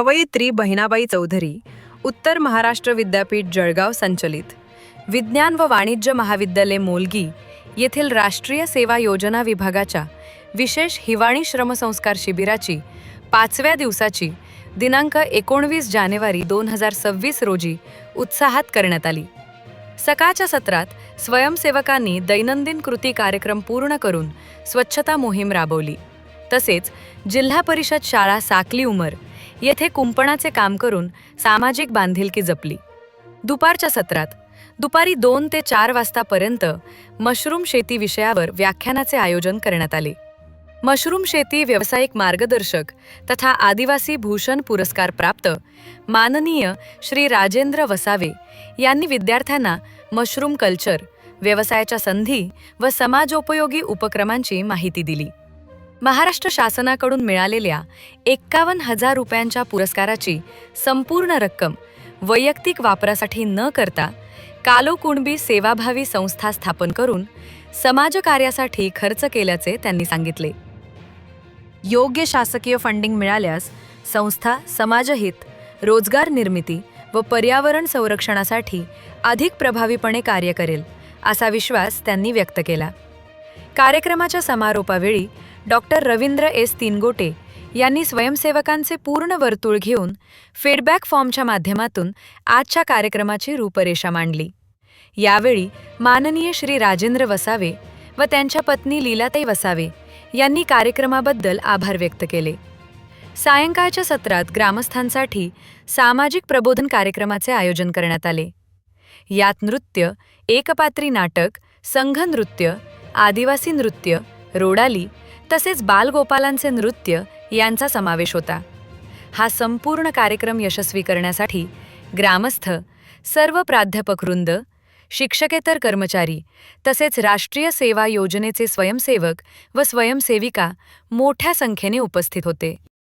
कवयित्री बहिणाबाई चौधरी उत्तर महाराष्ट्र विद्यापीठ जळगाव संचलित. विज्ञान व वाणिज्य महाविद्यालय मोलगी येथील राष्ट्रीय सेवा योजना विभागाच्या विशेष हिवाळी श्रमसंस्कार शिबिराची पाचव्या दिवसाची दिनांक एकोणवीस जानेवारी दोन हजार सव्वीस रोजी उत्साहात करण्यात आली. सकाळच्या सत्रात स्वयंसेवकांनी दैनंदिन कृती कार्यक्रम पूर्ण करून स्वच्छता मोहीम राबवली. तसेच जिल्हा परिषद शाळा साकली उमर येथे कुंपणाचे काम करून सामाजिक बांधिलकी जपली. दुपारच्या सत्रात दुपारी दोन ते चार वाजतापर्यंत मशरूम शेती विषयावर व्याख्यानाचे आयोजन करण्यात आले. मशरूम शेती व्यावसायिक मार्गदर्शक तथा आदिवासी भूषण पुरस्कार प्राप्त माननीय श्री राजेंद्र वसावे यांनी विद्यार्थ्यांना मशरूम कल्चर व्यवसायाच्या संधी व समाजोपयोगी उपक्रमांची माहिती दिली. महाराष्ट्र शासनाकडून मिळालेल्या एक्कावन्न हजार रुपयांच्या पुरस्काराची संपूर्ण रक्कम वैयक्तिक वापरासाठी न करता कालो कुणबी सेवाभावी संस्था स्थापन करून समाजकार्यासाठी खर्च केल्याचे त्यांनी सांगितले. योग्य शासकीय फंडिंग मिळाल्यास संस्था समाजहित रोजगार निर्मिती व पर्यावरण संरक्षणासाठी अधिक प्रभावीपणे कार्य करेल असा विश्वास त्यांनी व्यक्त केला. कार्यक्रमाच्या समारोपावेळी डॉक्टर रवींद्र एस. तीनगोटे यांनी स्वयंसेवकांचे पूर्ण वर्तुळ घेऊन फीडबॅक फॉर्मच्या माध्यमातून आजच्या कार्यक्रमाची रूपरेषा मांडली. यावेळी माननीय श्री राजेंद्र वसावे व त्यांच्या पत्नी लीलाताई वसावे यांनी कार्यक्रमाबद्दल आभार व्यक्त केले. सायंकाळच्या सत्रात ग्रामस्थांसाठी सामाजिक प्रबोधन कार्यक्रमाचे आयोजन करण्यात आले. यात नृत्य एकपात्री नाटक संघ नृत्य आदिवासी नृत्य रोडाली तसेच बालगोपालांचे नृत्य यांचा समावेश होता. हा संपूर्ण कार्यक्रम यशस्वी करण्यासाठी ग्रामस्थ सर्व प्राध्यापकवृंद शिक्षकेतर कर्मचारी तसेच राष्ट्रीय सेवा योजनेचे स्वयंसेवक व स्वयंसेविका मोठ्या संख्येने उपस्थित होते.